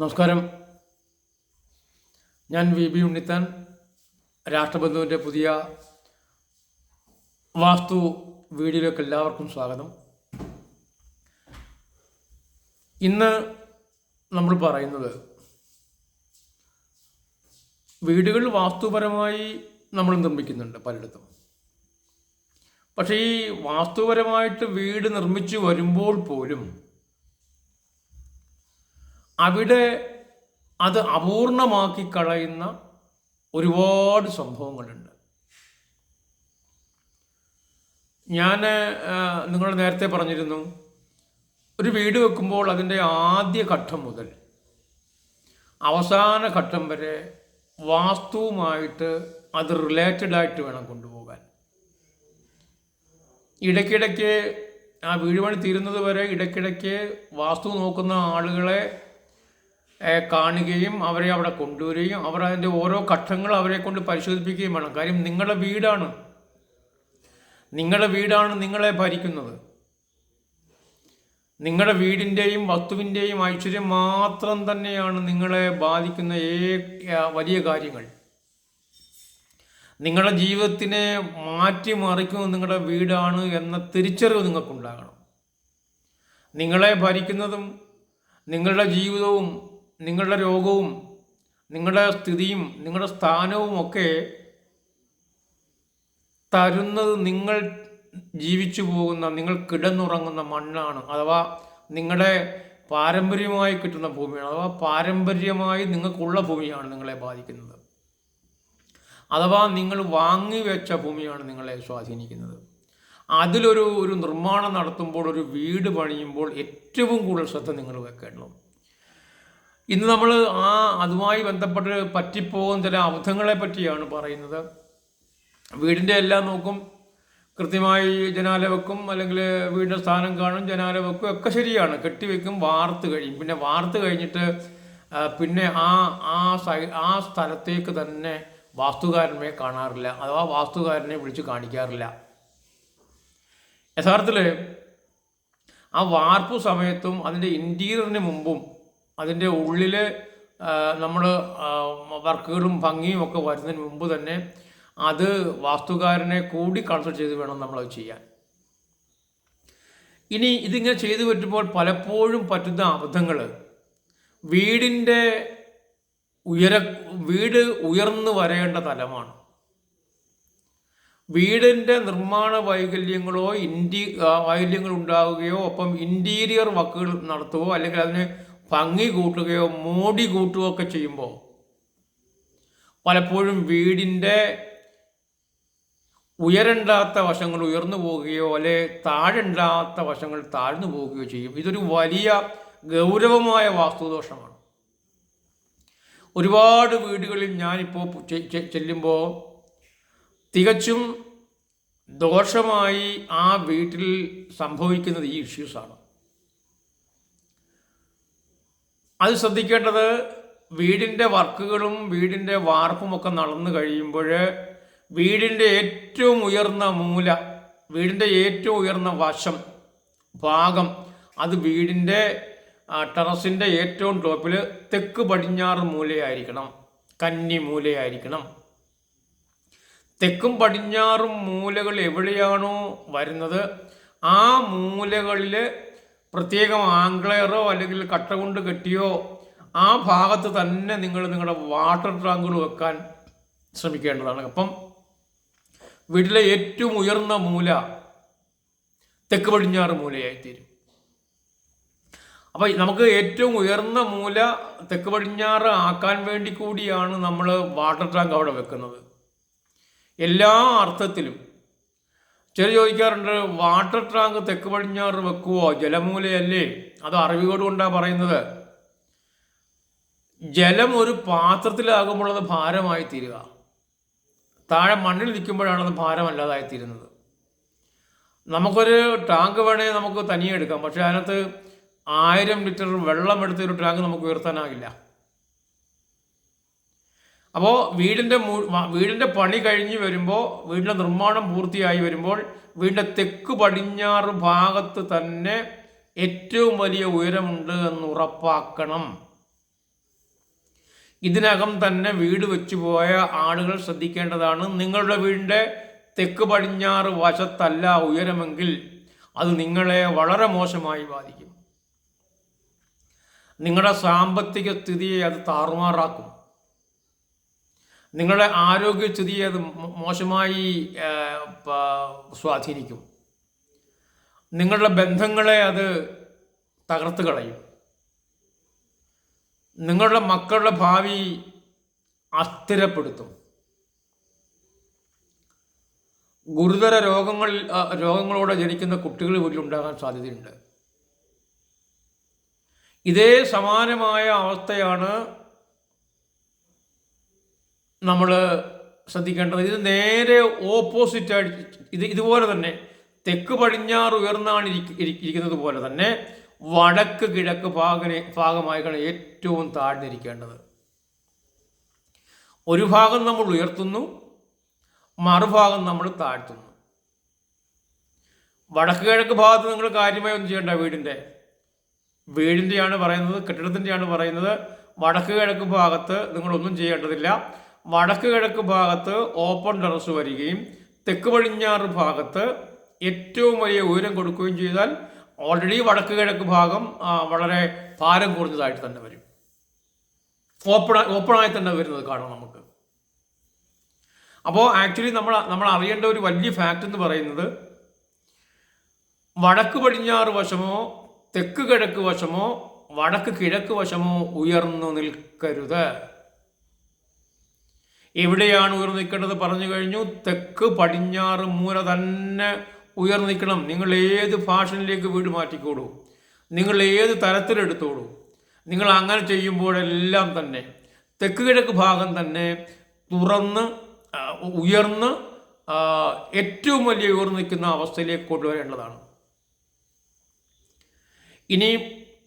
നമസ്കാരം. ഞാൻ V. B. Unnithan രാഷ്ട്രബന്ധുവിന്റെ പുതിയ വാസ്തു വീഡിയോയിലേക്ക് എല്ലാവർക്കും സ്വാഗതം. ഇന്ന് നമ്മൾ പറയുന്നത് വീടുകൾ വാസ്തുപരമായി നമ്മൾ നിർമ്മിക്കുന്നുണ്ട് പലയിടത്തും. പക്ഷേ ഈ വാസ്തുപരമായിട്ട് വീട് നിർമ്മിച്ചു വരുമ്പോൾ പോലും അവിടെ അത് അപൂർണമാക്കി കളയുന്ന ഒരുപാട് സംഭവങ്ങളുണ്ട്. ഞാൻ നിങ്ങൾ നേരത്തെ പറഞ്ഞിരുന്നു ഒരു വീട് വെക്കുമ്പോൾ അതിന്റെ ആദ്യ ഘട്ടം മുതൽ അവസാന ഘട്ടം വരെ വാസ്തുവുമായിട്ട് അത് റിലേറ്റഡ് ആയിട്ട് വേണം കൊണ്ടുപോകാൻ. ഇടയ്ക്കിടയ്ക്ക് ആ വീട് പണി തീരുന്നത് വരെ ഇടയ്ക്കിടയ്ക്ക് വാസ്തു നോക്കുന്ന ആളുകളെ കാണുകയും അവരെ അവിടെ കൊണ്ടുവരികയും അവർ അതിന്റെ ഓരോ ഘട്ടങ്ങൾ അവരെ കൊണ്ട് പരിശോധിപ്പിക്കുകയും വേണം. കാര്യം നിങ്ങളുടെ വീടാണ്. നിങ്ങളുടെ വീടാണ് നിങ്ങളെ ഭരിക്കുന്നത്. നിങ്ങളുടെ വീടിന്റെയും വസ്തുവിന്റെയും ഐശ്വര്യം മാത്രം തന്നെയാണ് നിങ്ങളെ ബാധിക്കുന്ന ഏ വലിയ കാര്യങ്ങൾ. നിങ്ങളുടെ ജീവിതത്തിനെ മാറ്റിമറിക്കുന്നത് നിങ്ങളുടെ വീടാണ് എന്ന തിരിച്ചറിവ് നിങ്ങൾക്കുണ്ടാകണം. നിങ്ങളെ ഭരിക്കുന്നതും നിങ്ങളുടെ ജീവിതവും നിങ്ങളുടെ രോഗവും നിങ്ങളുടെ സ്ഥിതിയും നിങ്ങളുടെ സ്ഥാനവും ഒക്കെ തരുന്നത് നിങ്ങൾ ജീവിച്ചു പോകുന്ന നിങ്ങൾ കിടന്നുറങ്ങുന്ന മണ്ണാണ്. അഥവാ നിങ്ങളുടെ പാരമ്പര്യമായി കിട്ടുന്ന ഭൂമിയാണ്. അഥവാ പാരമ്പര്യമായി നിങ്ങൾക്കുള്ള ഭൂമിയാണ് നിങ്ങളെ ബാധിക്കുന്നത്. അഥവാ നിങ്ങൾ വാങ്ങി വെച്ച ഭൂമിയാണ് നിങ്ങളെ സ്വാധീനിക്കുന്നത്. അതിലൊരു ഒരു നിർമ്മാണം നടത്തുമ്പോൾ ഒരു വീട് പണിയുമ്പോൾ ഏറ്റവും കൂടുതൽ ശ്രദ്ധ നിങ്ങൾ വെക്കണം ഇന്ന് നമ്മൾ ആ അതുമായി ബന്ധപ്പെട്ട് പറ്റിപ്പോകുന്ന ചില അബദ്ധങ്ങളെ പറ്റിയാണ് പറയുന്നത്. വീടിന്റെ എല്ലാം നോക്കും കൃത്യമായി ജനാല വെക്കും അല്ലെങ്കിൽ വീടിന്റെ സ്ഥാനം കാണും ജനാല വെക്കും ഒക്കെ ശരിയാണ്. കെട്ടിവെക്കും വാർത്ത് കഴിയും. പിന്നെ വാർത്ത് കഴിഞ്ഞിട്ട് പിന്നെ ആ ആ സൈ ആ സ്ഥലത്തേക്ക് തന്നെ വാസ്തുകാരനെ കാണാറില്ല. അഥവാ വാസ്തുകാരനെ വിളിച്ച് കാണിക്കാറില്ല. യഥാർത്ഥത്തിൽ ആ വാർപ്പ് സമയത്തും അതിന്റെ ഇന്റീരിയറിന് മുമ്പും അതിന്റെ ഉള്ളിൽ നമ്മൾ വർക്കുകളും ഭംഗിയും ഒക്കെ വരുന്നതിന് മുമ്പ് തന്നെ അത് വാസ്തുകാരനെ കൂടി കൺസൾട്ട് ചെയ്ത് വേണം നമ്മളത് ചെയ്യാൻ. ഇനി ഇതിങ്ങനെ ചെയ്തു പറ്റുമ്പോൾ പലപ്പോഴും പറ്റുന്ന അബദ്ധങ്ങൾ വീടിന്റെ ഉയര വീട് ഉയർന്നു വരേണ്ട തലമാണ്. വീടിന്റെ നിർമ്മാണ വൈകല്യങ്ങളോ ഇന്റി വൈകല്യങ്ങൾ ഉണ്ടാവുകയോ ഒപ്പം ഇന്റീരിയർ വർക്കുകൾ നടത്തുകയോ അല്ലെങ്കിൽ അതിന് ഭംഗി കൂട്ടുകയോ മോടി കൂട്ടുകയോ ഒക്കെ ചെയ്യുമ്പോൾ പലപ്പോഴും വീടിന്റെ ഉയരണ്ടാത്ത വശങ്ങൾ ഉയർന്നു പോവുകയോ അല്ലെ താഴെണ്ടാത്ത വശങ്ങൾ താഴ്ന്നു പോവുകയോ ചെയ്യും. ഇതൊരു വലിയ ഗൗരവമായ വാസ്തുദോഷമാണ്. ഒരുപാട് വീടുകളിൽ ഞാനിപ്പോൾ ചെല്ലുമ്പോൾ തികച്ചും ദോഷമായി ആ വീട്ടിൽ സംഭവിക്കുന്നത് ഈ ഇഷ്യൂസാണ് അത് ശ്രദ്ധിക്കേണ്ടത് വീടിന്റെ വർക്കുകളും വീടിന്റെ വാർപ്പും ഒക്കെ നടന്നു കഴിയുമ്പോൾ വീടിന്റെ ഏറ്റവും ഉയർന്ന മൂല വീടിന്റെ ഏറ്റവും ഉയർന്ന വശം ഭാഗം അത് വീടിന്റെ ടെറസിന്റെ ഏറ്റവും ടോപ്പിൽ തെക്ക് പടിഞ്ഞാറ് മൂലയായിരിക്കണം കന്നി മൂലയായിരിക്കണം. തെക്കും പടിഞ്ഞാറും മൂലകൾ എവിടെയാണോ വരുന്നത് ആ മൂലകളിൽ പ്രത്യേകം ആംഗ്ലെയറോ അല്ലെങ്കിൽ കട്ട കൊണ്ട് കെട്ടിയോ ആ ഭാഗത്ത് തന്നെ നിങ്ങൾ നിങ്ങളുടെ വാട്ടർ ടാങ്കുകൾ വെക്കാൻ ശ്രമിക്കേണ്ടതാണ്. അപ്പം വീട്ടിലെ ഏറ്റവും ഉയർന്ന മൂല തെക്ക് പടിഞ്ഞാറ് മൂലയായിത്തീരും. അപ്പം നമുക്ക് ഏറ്റവും ഉയർന്ന മൂല തെക്ക് പടിഞ്ഞാറ് ആക്കാൻ വേണ്ടി കൂടിയാണ് നമ്മൾ വാട്ടർ ടാങ്ക് അവിടെ വെക്കുന്നത്. എല്ലാ അർത്ഥത്തിലും ചില ചോദിക്കാറുണ്ട് വാട്ടർ ടാങ്ക് തെക്ക് പടിഞ്ഞാറ് വെക്കുവോ? ജലമൂലയല്ലേ? അത് അറിവുകേട് കൊണ്ടാണ് പറയുന്നത്. ജലം ഒരു പാത്രത്തിലാകുമ്പോൾ അത് ഭാരമായി തീരുക. താഴെ മണ്ണിൽ നിൽക്കുമ്പോഴാണ് അത് ഭാരമല്ലാതായി തീരുന്നത്. നമുക്കൊരു ടാങ്ക് വേണേ നമുക്ക് തനിയെ എടുക്കാം. പക്ഷെ അതിനകത്ത് ആയിരം ലിറ്റർ വെള്ളം എടുത്തൊരു ടാങ്ക് നമുക്ക് ഉയർത്താനാകില്ല. അപ്പോൾ വീടിന്റെ വീടിന്റെ പണി കഴിഞ്ഞ് വരുമ്പോൾ വീടിന്റെ നിർമ്മാണം പൂർത്തിയായി വരുമ്പോൾ വീടിന്റെ തെക്ക് പടിഞ്ഞാറ് ഭാഗത്ത് തന്നെ ഏറ്റവും വലിയ ഉയരമുണ്ട് എന്ന് ഉറപ്പാക്കണം. ഇതിനകം തന്നെ വീട് വെച്ചു പോയ ആളുകൾ ശ്രദ്ധിക്കേണ്ടതാണ്. നിങ്ങളുടെ വീടിന്റെ തെക്ക് പടിഞ്ഞാറ് വശത്തല്ല ഉയരമെങ്കിൽ അത് നിങ്ങളെ വളരെ മോശമായി ബാധിക്കും. നിങ്ങളുടെ സാമ്പത്തിക സ്ഥിതിയെ അത് താറുമാറാക്കും. നിങ്ങളുടെ ആരോഗ്യസ്ഥിതിയെ അത് മോശമായി സ്വാധീനിക്കും. നിങ്ങളുടെ ബന്ധങ്ങളെ അത് തകർത്ത് കളയും. നിങ്ങളുടെ മക്കളുടെ ഭാവി അസ്ഥിരപ്പെടുത്തും. ഗുരുതര രോഗങ്ങൾ രോഗങ്ങളോടെ ജനിക്കുന്ന കുട്ടികൾ വീട്ടിലുണ്ടാകാൻ സാധ്യതയുണ്ട്. ഇതേ സമാനമായ അവസ്ഥയാണ് നമ്മൾ ശ്രദ്ധിക്കേണ്ടത് ഇത് നേരെ ഓപ്പോസിറ്റ് ആയിട്ട് ഇത് ഇതുപോലെ തന്നെ തെക്ക് പടിഞ്ഞാറ് ഉയർന്നാണ് ഇരിക്കുന്നത് പോലെ തന്നെ വടക്ക് കിഴക്ക് ഭാഗനെ ഭാഗമായിക്കാണ് ഏറ്റവും താഴ്ന്നിരിക്കേണ്ടത് ഒരു ഭാഗം നമ്മൾ ഉയർത്തുന്നു മറുഭാഗം നമ്മൾ താഴ്ത്തുന്നു. വടക്ക് കിഴക്ക് ഭാഗത്ത് നിങ്ങൾ കാര്യമായി ഒന്നും ചെയ്യേണ്ട വീടിന്റെ വീടിന്റെയാണ് പറയുന്നത് കെട്ടിടത്തിന്റെയാണ് പറയുന്നത്. വടക്ക് കിഴക്ക് ഭാഗത്ത് നിങ്ങളൊന്നും ചെയ്യേണ്ടതില്ല. വടക്ക് കിഴക്ക് ഭാഗത്ത് ഓപ്പൺ ടെറസ് വരികയും തെക്ക് പടിഞ്ഞാറ് ഭാഗത്ത് ഏറ്റവും വലിയ ഉയരം കൊടുക്കുകയും ചെയ്താൽ ഓൾറെഡി വടക്ക് കിഴക്ക് ഭാഗം വളരെ ഭാരം കുറഞ്ഞതായിട്ട് തന്നെ വരും. ഓപ്പൺ ഓപ്പണായി തന്നെ വരുന്നത് കാണാം നമുക്ക്. അപ്പോൾ ആക്ച്വലി നമ്മൾ നമ്മൾ അറിയേണ്ട ഒരു വലിയ ഫാക്റ്റ് എന്ന് പറയുന്നത് വടക്ക് പടിഞ്ഞാറ് വശമോ തെക്ക് കിഴക്ക് വശമോ വടക്ക് കിഴക്ക് വശമോ ഉയർന്നു നിൽക്കരുത്. എവിടെയാണ് ഉയർന്നു നിൽക്കേണ്ടത് പറഞ്ഞു കഴിഞ്ഞു. തെക്ക് പടിഞ്ഞാറ് മൂല തന്നെ ഉയർന്നു നിൽക്കണം. നിങ്ങൾ ഏത് ഫാഷനിലേക്ക് വീട് മാറ്റിക്കോളൂ. നിങ്ങൾ ഏത് തരത്തിലെടുത്തോളൂ. നിങ്ങൾ അങ്ങനെ ചെയ്യുമ്പോഴെല്ലാം തന്നെ തെക്ക് കിഴക്ക് ഭാഗം തന്നെ തുറന്ന് ഉയർന്ന് ഏറ്റവും വലിയ ഉയർന്നു നിൽക്കുന്ന അവസ്ഥയിലേക്ക് കൊണ്ടുവരേണ്ടതാണ്. ഇനി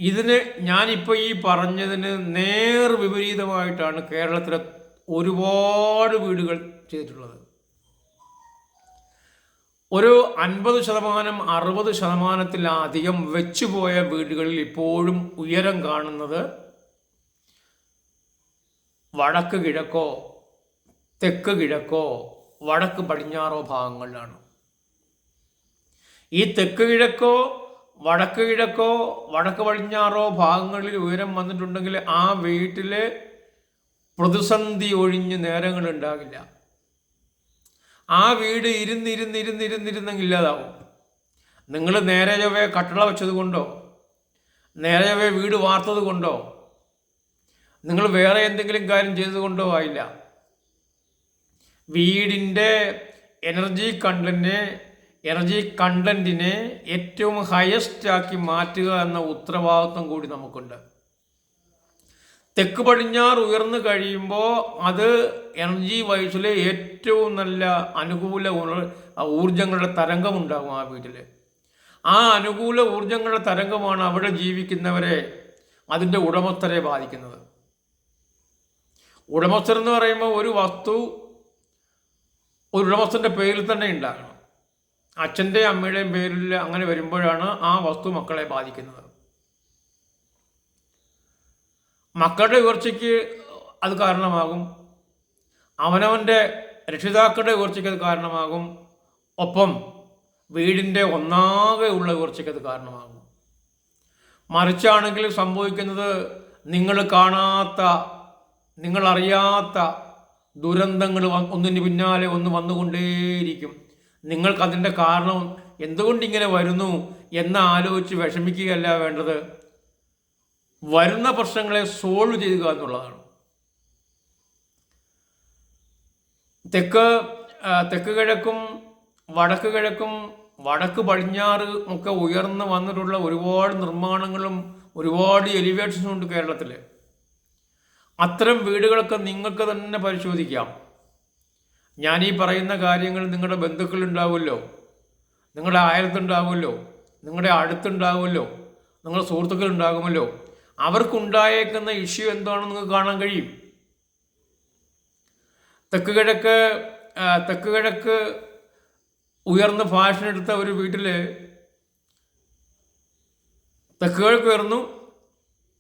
ഇതിന് ഞാനിപ്പോൾ ഈ പറഞ്ഞതിന് നേർ വിപരീതമായിട്ടാണ് കേരളത്തിലെ ഒരുപാട് വീടുകൾ ചെയ്തിട്ടുള്ളത്. ഒരു അൻപത് ശതമാനം അറുപത് ശതമാനത്തിലധികം വെച്ചുപോയ വീടുകളിൽ ഇപ്പോഴും ഉയരം കാണുന്നത് വടക്ക് കിഴക്കോ തെക്ക് കിഴക്കോ വടക്ക് പടിഞ്ഞാറോ ഭാഗങ്ങളിലാണ്. ഈ തെക്ക് കിഴക്കോ വടക്ക് കിഴക്കോ വടക്ക് പടിഞ്ഞാറോ ഭാഗങ്ങളിൽ ഉയരം വന്നിട്ടുണ്ടെങ്കിൽ ആ വീട്ടിൽ പ്രതിസന്ധി ഒഴിഞ്ഞ് നേരങ്ങൾ ഉണ്ടാകില്ല ആ വീട് ഇരുന്നിരുന്നിരുന്നിരുന്നിരുന്നെങ്കിൽ ഇല്ലാതാവും. നിങ്ങൾ നേരെ ചൊവ്വേ കട്ടള വെച്ചത് കൊണ്ടോ? നേരെ ചൊവ്വേ വീട് വാർത്തത് കൊണ്ടോ? നിങ്ങൾ വേറെ എന്തെങ്കിലും കാര്യം ചെയ്തത് കൊണ്ടോ ആയില്ല. വീടിന്റെ എനർജി കണ്ടന്റിനെ എനർജി കണ്ടന്റിനെ ഏറ്റവും ഹയസ്റ്റ് ആക്കി മാറ്റുക എന്ന ഉത്തരവാദിത്വം കൂടി നമുക്കുണ്ട്. തെക്ക് പടിഞ്ഞാറ് ഉയർന്നു കഴിയുമ്പോൾ അത് എനർജി വൈസിലെ ഏറ്റവും നല്ല അനുകൂല ഊർജങ്ങളുടെ തരംഗമുണ്ടാകും ആ വീട്ടിൽ ആ അനുകൂല ഊർജങ്ങളുടെ തരംഗമാണ് അവിടെ ജീവിക്കുന്നവരെ അതിന്റെ ഉടമസ്ഥരെ ബാധിക്കുന്നത്. ഉടമസ്ഥർ എന്ന് പറയുമ്പോൾ ഒരു വസ്തു ഒരു ഉടമസ്ഥന്റെ പേരിൽ തന്നെ ഉണ്ടാകണം. അച്ഛന്റെയും അമ്മയുടെയും പേരിൽ അങ്ങനെ വരുമ്പോഴാണ് ആ വസ്തു മക്കളെ ബാധിക്കുന്നത്. മക്കളുടെ ഉയർച്ചയ്ക്ക് അത് കാരണമാകും. അവനവന്റെ രക്ഷിതാക്കളുടെ ഉയർച്ചയ്ക്ക് അത് കാരണമാകും. ഒപ്പം വീടിന്റെ ഒന്നാകെ ഉള്ള ഉയർച്ചയ്ക്ക് അത് കാരണമാകും. മറിച്ചാണെങ്കിൽ സംഭവിക്കുന്നത് നിങ്ങൾ കാണാത്ത നിങ്ങളറിയാത്ത ദുരന്തങ്ങൾ ഒന്നിന് പിന്നാലെ ഒന്ന് വന്നുകൊണ്ടേയിരിക്കും. നിങ്ങൾക്കതിന്റെ കാരണം എന്തുകൊണ്ടിങ്ങനെ വരുന്നു എന്ന് ആലോചിച്ച് വിഷമിക്കുകയല്ല വേണ്ടത്. വരുന്ന പ്രശ്നങ്ങളെ സോൾവ് ചെയ്യുക എന്നുള്ളതാണ്. തെക്ക് തെക്ക് കിഴക്കും വടക്ക് കിഴക്കും വടക്ക് പടിഞ്ഞാറ് ഒക്കെ ഉയർന്നു വന്നിട്ടുള്ള ഒരുപാട് നിർമ്മാണങ്ങളും ഒരുപാട് എലിവേഷൻസും ഉണ്ട് കേരളത്തിൽ അത്തരം വീടുകളൊക്കെ നിങ്ങൾക്ക് തന്നെ പരിശോധിക്കാം. ഞാൻ ഈ പറയുന്ന കാര്യങ്ങൾ നിങ്ങളുടെ ബന്ധുക്കളുണ്ടാവുമല്ലോ. നിങ്ങളുടെ അയലത്തുണ്ടാവുമല്ലോ നിങ്ങളുടെ അടുത്തുണ്ടാവുമല്ലോ. നിങ്ങളുടെ സുഹൃത്തുക്കളുണ്ടാകുമല്ലോ. അവർക്കുണ്ടായേക്കുന്ന ഇഷ്യൂ എന്താണെന്ന് നിങ്ങൾക്ക് കാണാൻ കഴിയും? തെക്ക് കിഴക്ക് തെക്ക് കിഴക്ക് ഉയർന്ന ഫാഷൻ എടുത്ത ഒരു വീട്ടിൽ തെക്ക് കിഴക്ക് ഉയർന്നു.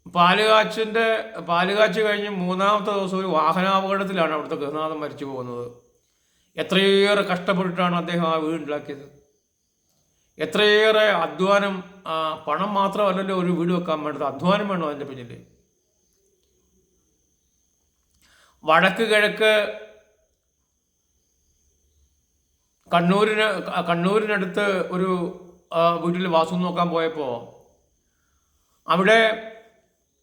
പാലുകാച്ചിന്റെ പാലുകാച്ച് കഴിഞ്ഞ് മൂന്നാമത്തെ ദിവസം ഒരു വാഹനാപകടത്തിലാണ് അവിടുത്തെ ഗൃഹനാഥൻ മരിച്ചു പോകുന്നത്. എത്രയേറെ കഷ്ടപ്പെട്ടിട്ടാണ് അദ്ദേഹം ആ വീട് ഉണ്ടാക്കിയത്? എത്രയേറെ അധ്വാനം പണം മാത്രമല്ലല്ലോ ഒരു വീട് വെക്കാൻ വേണ്ടത്. അധ്വാനം വേണോ അതിന്റെ പിന്നിൽ വടക്ക് കിഴക്ക് കണ്ണൂരിന് കണ്ണൂരിനടുത്ത് ഒരു വീട്ടിൽ വാസു നോക്കാൻ പോയപ്പോൾ അവിടെ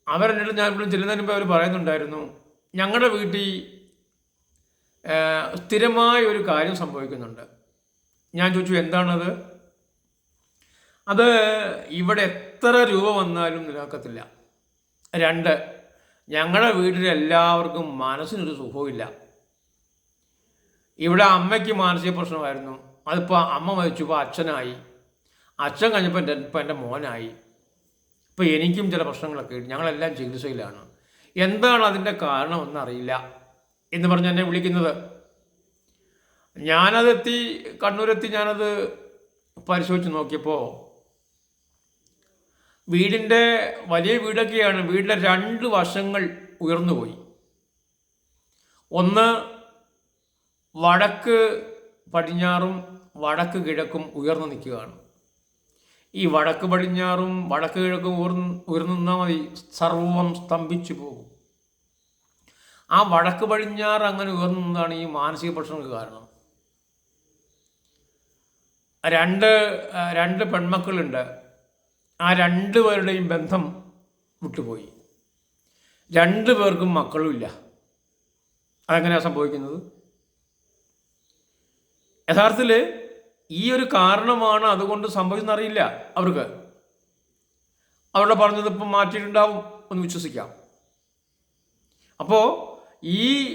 അവരെന്നിട്ട് ഞാൻ ഇവിടെ ചെല്ലുന്നതിന് മുമ്പ് അവർ പറയുന്നുണ്ടായിരുന്നു ഞങ്ങളുടെ വീട്ടിൽ സ്ഥിരമായ ഒരു കാര്യം സംഭവിക്കുന്നുണ്ട്. ഞാൻ ചോദിച്ചു എന്താണത്? അത് ഇവിടെ എത്ര രൂപ വന്നാലും നിലനിൽക്കത്തില്ല രണ്ട് ഞങ്ങളുടെ വീട്ടിൽ എല്ലാവർക്കും മനസ്സിനൊരു സുഖവുമില്ല. ഇവിടെ അമ്മയ്ക്ക് മാനസിക പ്രശ്നമായിരുന്നു. അതിപ്പോൾ അമ്മ മരിച്ചപ്പോൾ അച്ഛനായി. അച്ഛൻ കഴിഞ്ഞപ്പോൾ എന്റെ ഇപ്പം എന്റെ മോനായി. ഇപ്പോൾ എനിക്കും ചില പ്രശ്നങ്ങളൊക്കെ ഉണ്ട്. ഞങ്ങളെല്ലാം ചികിത്സയിലാണ്. എന്താണ് അതിന്റെ കാരണമെന്നറിയില്ല എന്ന് പറഞ്ഞ് എന്നെ വിളിക്കുന്നത്. ഞാനതെത്തി കണ്ണൂരെത്തി ഞാനത് പരിശോധിച്ച് നോക്കിയപ്പോൾ വീടിന്റെ വലിയ വീടൊക്കെയാണ് വീടിന്റെ രണ്ട് വശങ്ങൾ ഉയർന്നുപോയി. ഒന്ന് വടക്ക് പടിഞ്ഞാറും വടക്ക് കിഴക്കും ഉയർന്നു നിൽക്കുകയാണ്. ഈ വടക്ക് പടിഞ്ഞാറും വടക്ക് കിഴക്കും ഉയർന്ന് ഉയർന്നു നിന്നാൽ മതി സർവം സ്തംഭിച്ചു പോകും. ആ വടക്ക് പടിഞ്ഞാറ് അങ്ങനെ ഉയർന്നു നിന്നതാണ് ഈ മാനസിക പ്രശ്നങ്ങൾക്ക് കാരണം. രണ്ട് രണ്ട് പെൺമക്കളുണ്ട്. ആ രണ്ട് പേരുടെയും ബന്ധം വിട്ടുപോയി. രണ്ട് പേർക്കും മക്കളുമില്ല. അതെങ്ങനെയാണ് സംഭവിക്കുന്നത്? യഥാർത്ഥത്തിൽ ഈ ഒരു കാരണമാണ് അതുകൊണ്ട് സംഭവിച്ചെന്നറിയില്ല അവർക്ക്. അവരുടെ പറഞ്ഞത് ഇപ്പം മാറ്റിയിട്ടുണ്ടാവും എന്ന് വിശ്വസിക്കാം. അപ്പോൾ ഈ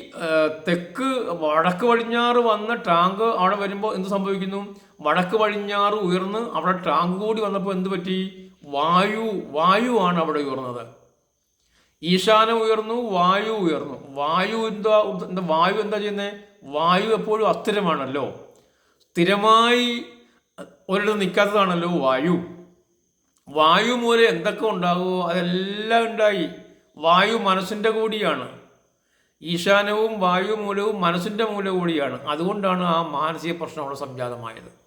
തെക്ക് വടക്ക് പടിഞ്ഞാറ് വന്ന ടാങ്ക് അവിടെ വരുമ്പോൾ എന്ത് സംഭവിക്കുന്നു? വടക്ക് പടിഞ്ഞാറ് ഉയർന്ന് അവിടെ ടാങ്ക് കൂടി വന്നപ്പോൾ എന്ത് പറ്റി? വായു വായു ആണ് അവിടെ ഉയർന്നത്. ഈശാനം ഉയർന്നു വായു ഉയർന്നു. വായു എന്താ എന്താ വായു എന്താ ചെയ്യുന്നത് വായു എപ്പോഴും അസ്ഥിരമാണല്ലോ. സ്ഥിരമായി ഒരിടത്ത് നിൽക്കാത്തതാണല്ലോ വായു. വായു മൂലം എന്തൊക്കെ ഉണ്ടാകുമോ അതെല്ലാം ഉണ്ടായി. വായു മനസ്സിന്റെ കൂടിയാണ്. ഈശാനവും വായു മൂലവും മനസ്സിന്റെ മൂലം കൂടിയാണ്. അതുകൊണ്ടാണ് ആ മാനസിക പ്രശ്നം അവിടെ സംജാതമായത്.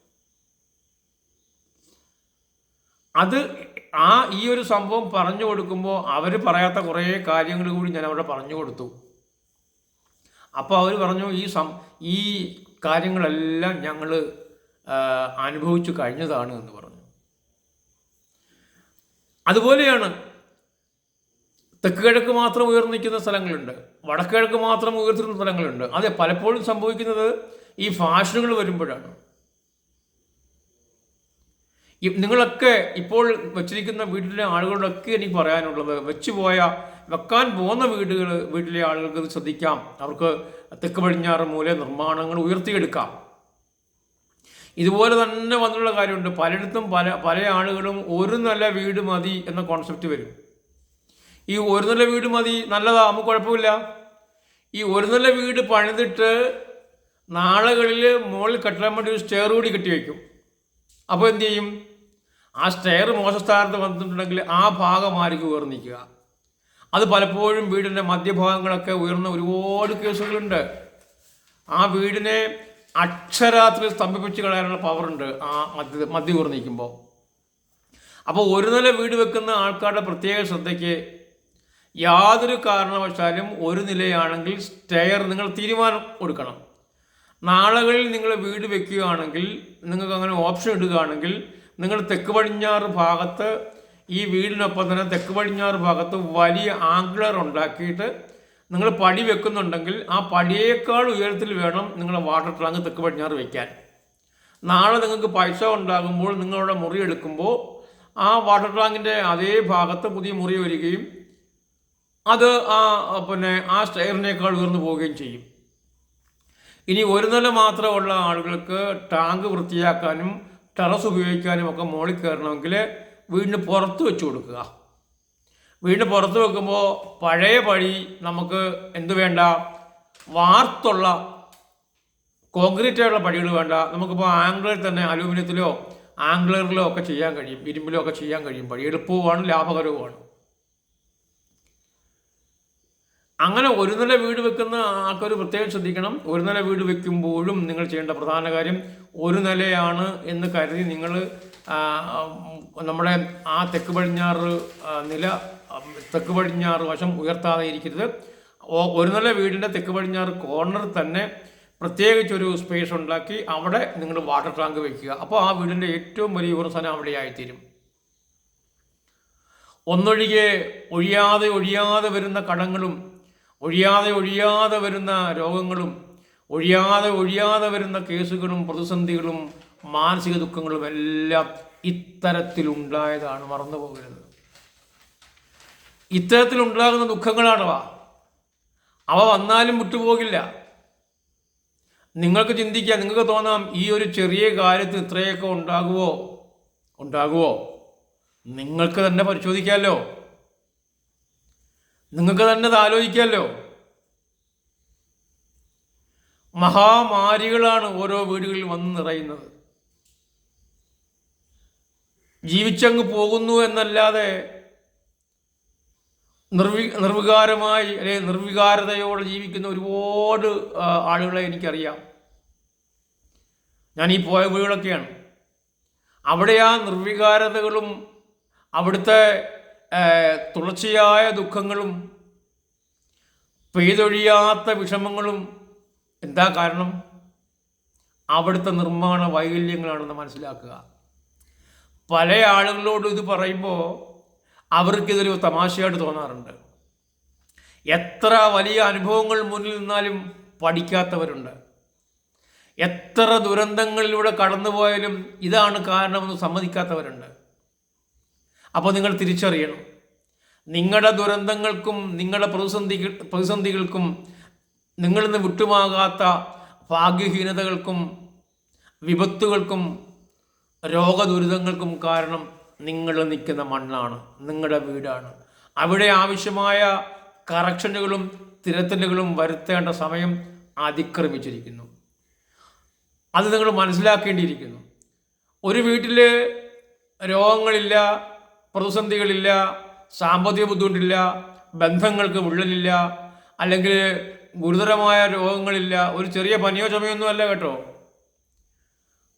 അത് ആ ഈ ഒരു സംഭവം പറഞ്ഞു കൊടുക്കുമ്പോൾ അവർ പറയാത്ത കുറേ കാര്യങ്ങൾ കൂടി ഞാൻ അവിടെ പറഞ്ഞു കൊടുത്തു. അപ്പോൾ അവർ പറഞ്ഞു ഈ സം ഈ കാര്യങ്ങളെല്ലാം ഞങ്ങൾ അനുഭവിച്ചു കഴിഞ്ഞതാണ് എന്ന് പറഞ്ഞു. അതുപോലെയാണ് തെക്ക് കിഴക്ക് മാത്രം ഉയർന്നു നിൽക്കുന്ന സ്ഥലങ്ങളുണ്ട് വടക്ക് കിഴക്ക് മാത്രം ഉയർത്തിരുന്ന സ്ഥലങ്ങളുണ്ട്. അതെ പലപ്പോഴും സംഭവിക്കുന്നത് ഈ ഫാഷനുകൾ വരുമ്പോഴാണ്. നിങ്ങളൊക്കെ ഇപ്പോൾ വെച്ചിരിക്കുന്ന വീട്ടിലെ ആളുകളൊക്കെ എനിക്ക് പറയാനുള്ളത് വെച്ചു പോയ വെക്കാൻ പോകുന്ന വീടുകൾ വീട്ടിലെ ആളുകൾക്ക് ശ്രദ്ധിക്കാം. അവർക്ക് തെക്ക് പടിഞ്ഞാറ് മൂല നിർമ്മാണങ്ങൾ ഉയർത്തിയെടുക്കാം. ഇതുപോലെ തന്നെ വന്നുള്ള കാര്യമുണ്ട്. പലയിടത്തും പല പല ആളുകളും ഒരു നല്ല വീട് മതി എന്ന കോൺസെപ്റ്റ് വരും. ഈ ഒരു നല്ല വീട് മതി നല്ലതാ നമുക്ക് കുഴപ്പമില്ല. ഈ ഒരു നല്ല വീട് പണിതിട്ട് നാളുകളിൽ മുകളിൽ കെട്ടാൻ വേണ്ടി ഒരു സ്റ്റെയർ കൂടി കെട്ടി വയ്ക്കും അപ്പോൾ എന്തു ചെയ്യും? ആ സ്റ്റെയർ മോശസ്ഥാനത്ത് വന്നിട്ടുണ്ടെങ്കിൽ ആ ഭാഗമായിരിക്കും ഉയർന്നു നിൽക്കുക അത് പലപ്പോഴും വീടിന്റെ മധ്യഭാഗങ്ങളൊക്കെ ഉയർന്ന ഒരുപാട് കേസുകളുണ്ട്. ആ വീടിനെ അക്ഷരാത്രി സ്തംഭിപ്പിച്ച് കളയാനുള്ള പവറുണ്ട് ആ മധ്യ മദ്യ ഉയർന്നു നിൽക്കുമ്പോൾ അപ്പോൾ ഒരു നില വീട് വെക്കുന്ന ആൾക്കാരുടെ പ്രത്യേക ശ്രദ്ധയ്ക്ക് യാതൊരു കാരണവശാലും ഒരു നിലയാണെങ്കിൽ സ്റ്റെയർ നിങ്ങൾ തീരുമാനം കൊടുക്കണം നാളുകളിൽ നിങ്ങൾ വീട് വെക്കുകയാണെങ്കിൽ നിങ്ങൾക്ക് അങ്ങനെ ഓപ്ഷൻ ഇടുകയാണെങ്കിൽ നിങ്ങൾ തെക്ക് പടിഞ്ഞാറ് ഭാഗത്ത് ഈ വീടിനൊപ്പം തന്നെ തെക്ക് പടിഞ്ഞാറ് ഭാഗത്ത് വലിയ ആംഗ്ലർ ഉണ്ടാക്കിയിട്ട് നിങ്ങൾ പടി വെക്കുന്നുണ്ടെങ്കിൽ ആ പടിയേക്കാൾ ഉയരത്തിൽ വേണം നിങ്ങൾ വാട്ടർ ടാങ്ക് തെക്ക് പടിഞ്ഞാറ് വെക്കാൻ. നാളെ നിങ്ങൾക്ക് പൈസ ഉണ്ടാകുമ്പോൾ നിങ്ങളുടെ മുറി എടുക്കുമ്പോൾ ആ വാട്ടർ ടാങ്കിന്റെ അതേ ഭാഗത്ത് പുതിയ മുറി വരികയും അത് ആ പിന്നെ ആ സ്റ്റെയറിനേക്കാൾ ഉയർന്നു പോവുകയും ചെയ്യും. ഇനി ഒരു നില മാത്രമുള്ള ആളുകൾക്ക് ടാങ്ക് വൃത്തിയാക്കാനും ടെറസ് ഉപയോഗിക്കാനും ഒക്കെ മുകളിൽ കയറണമെങ്കിൽ വീടിന് പുറത്ത് വെച്ച് കൊടുക്കുക. വീടിന് പുറത്ത് വെക്കുമ്പോൾ പഴയ പഴി നമുക്ക് എന്ത് വേണ്ട? വാർത്തുള്ള കോൺക്രീറ്റ് ആയിട്ടുള്ള പടികൾ വേണ്ട. നമുക്കിപ്പോൾ ആംഗ്ലറിൽ തന്നെ അലൂമിനിയത്തിലോ ആംഗ്ലറിലോ ഒക്കെ ചെയ്യാൻ കഴിയും ഇരുമ്പിലോ ഒക്കെ ചെയ്യാൻ കഴിയും. പഴി എളുപ്പവുമാണ് ലാഭകരവുമാണ്. അങ്ങനെ ഒരു നില വീട് വെക്കുന്ന ആൾക്കൊരു പ്രത്യേകം ശ്രദ്ധിക്കണം. ഒരു നില വീട് വെക്കുമ്പോഴും നിങ്ങൾ ചെയ്യേണ്ട പ്രധാന കാര്യം ഒരു നിലയാണ് എന്ന് കരുതി നിങ്ങൾ നമ്മുടെ ആ തെക്ക് പടിഞ്ഞാറ് നില തെക്ക് പടിഞ്ഞാറ് വശം ഉയർത്താതെ ഇരിക്കരുത്. ഒരു നില വീടിന്റെ തെക്ക് പടിഞ്ഞാറ് കോർണർ തന്നെ പ്രത്യേകിച്ചൊരു സ്പേസ് ഉണ്ടാക്കി അവിടെ നിങ്ങൾ വാട്ടർ ടാങ്ക് വെക്കുക. അപ്പോൾ ആ വീടിന്റെ ഏറ്റവും വലിയ ഉറസന അവിടെയായിത്തീരും. ഒന്നൊഴികെ ഒഴിയാതെ ഒഴിയാതെ വരുന്ന കടങ്ങളും ഒഴിയാതെ ഒഴിയാതെ വരുന്ന രോഗങ്ങളും ഒഴിയാതെ ഒഴിയാതെ വരുന്ന കേസുകളും പ്രതിസന്ധികളും മാനസിക ദുഃഖങ്ങളും എല്ലാം ഇത്തരത്തിലുണ്ടായതാണ് മറന്നു പോകരുത് ഇത്തരത്തിലുണ്ടാകുന്ന ദുഃഖങ്ങളാണവ. അവ വന്നാലും വിട്ടുപോകില്ല. നിങ്ങൾക്ക് ചിന്തിക്കാം നിങ്ങൾക്ക് തോന്നാം ഈ ഒരു ചെറിയ കാര്യത്തിൽ ഇത്രയൊക്കെ ഉണ്ടാകുമോ ഉണ്ടാകുമോ നിങ്ങൾക്ക് തന്നെ പരിശോധിക്കാമല്ലോ നിങ്ങൾക്ക് തന്നെ ആലോചിക്കാമല്ലോ മഹാമാരികളാണ് ഓരോ വീടുകളിൽ വന്ന് നിറയുന്നത്. ജീവിച്ചങ്ങ് പോകുന്നു എന്നല്ലാതെ നിർവി നിർവികാരമായി അല്ലെ നിർവികാരതയോടെ ജീവിക്കുന്ന ഒരുപാട് ആളുകളെ എനിക്കറിയാം. ഞാൻ ഈ പോയ വീടൊക്കെയാണ് അവിടെ ആ നിർവികാരതകളും അവിടുത്തെ തുടർച്ചയായ ദുഃഖങ്ങളും പെയ്തൊഴിയാത്ത വിഷമങ്ങളും എന്താ കാരണം? അവിടുത്തെ നിർമ്മാണ വൈകല്യങ്ങളാണെന്ന് മനസ്സിലാക്കുക. പല ആളുകളോടും ഇത് പറയുമ്പോൾ അവർക്കിതൊരു തമാശയായിട്ട് തോന്നാറുണ്ട്. എത്ര വലിയ അനുഭവങ്ങൾ മുന്നിൽ നിന്നാലും പഠിക്കാത്തവരുണ്ട്. എത്ര ദുരന്തങ്ങളിലൂടെ കടന്നുപോയാലും ഇതാണ് കാരണമെന്ന് സമ്മതിക്കാത്തവരുണ്ട്. അപ്പോൾ നിങ്ങൾ തിരിച്ചറിയണം. നിങ്ങളുടെ ദുരന്തങ്ങൾക്കും നിങ്ങളുടെ പ്രതിസന്ധി പ്രതിസന്ധികൾക്കും നിങ്ങളിൽ നിന്ന് വിട്ടുമാകാത്ത ഭാഗ്യഹീനതകൾക്കും വിപത്തുകൾക്കും രോഗദുരിതങ്ങൾക്കും കാരണം നിങ്ങൾ നിൽക്കുന്ന മണ്ണാണ്. നിങ്ങളുടെ വീടാണ്. അവിടെ ആവശ്യമായ കറക്ഷനുകളും തിരുത്തലുകളും വരുത്തേണ്ട സമയം അതിക്രമിച്ചിരിക്കുന്നു. അത് നിങ്ങൾ മനസ്സിലാക്കേണ്ടിയിരിക്കുന്നു. ഒരു വീട്ടിൽ രോഗങ്ങളില്ല പ്രതിസന്ധികളില്ല സാമ്പത്തിക ബുദ്ധിമുട്ടില്ല ബന്ധങ്ങൾക്ക് വിള്ളലില്ല അല്ലെങ്കിൽ ഗുരുതരമായ രോഗങ്ങളില്ല ഒരു ചെറിയ പനിയോ ചുമയൊന്നും അല്ല കേട്ടോ.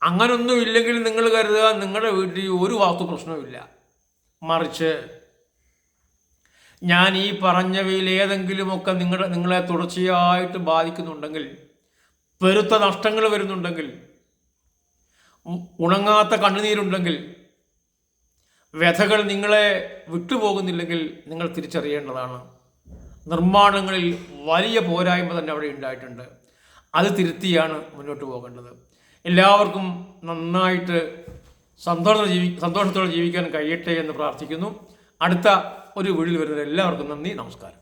അങ്ങനൊന്നും ഇല്ലെങ്കിൽ നിങ്ങൾ കരുതുക നിങ്ങളുടെ വീട്ടിൽ ഒരു വാസ്തു പ്രശ്നവുമില്ല. മറിച്ച് ഞാൻ ഈ പറഞ്ഞവയിൽ ഏതെങ്കിലുമൊക്കെ നിങ്ങളുടെ നിങ്ങളെ തുടർച്ചയായിട്ട് ബാധിക്കുന്നുണ്ടെങ്കിൽ പെരുത്ത നഷ്ടങ്ങൾ വരുന്നുണ്ടെങ്കിൽ ഉണങ്ങാത്ത കണ്ണുനീരുണ്ടെങ്കിൽ വ്യഥകൾ നിങ്ങളെ വിട്ടുപോകുന്നില്ലെങ്കിൽ നിങ്ങൾ തിരിച്ചറിയേണ്ടതാണ്. നിർമ്മാണങ്ങളിൽ വലിയ പോരായ്മ തന്നെ അവിടെ ഉണ്ടായിട്ടുണ്ട്. അത് തിരുത്തിയാണ് മുന്നോട്ട് പോകേണ്ടത്. എല്ലാവർക്കും നന്നായിട്ട് സന്തോഷം ജീവി സന്തോഷത്തോടെ ജീവിക്കാൻ കഴിയട്ടെ എന്ന് പ്രാർത്ഥിക്കുന്നു. അടുത്ത ഒരു വീട്ടിൽ വരുന്ന എല്ലാവർക്കും നന്ദി നമസ്കാരം.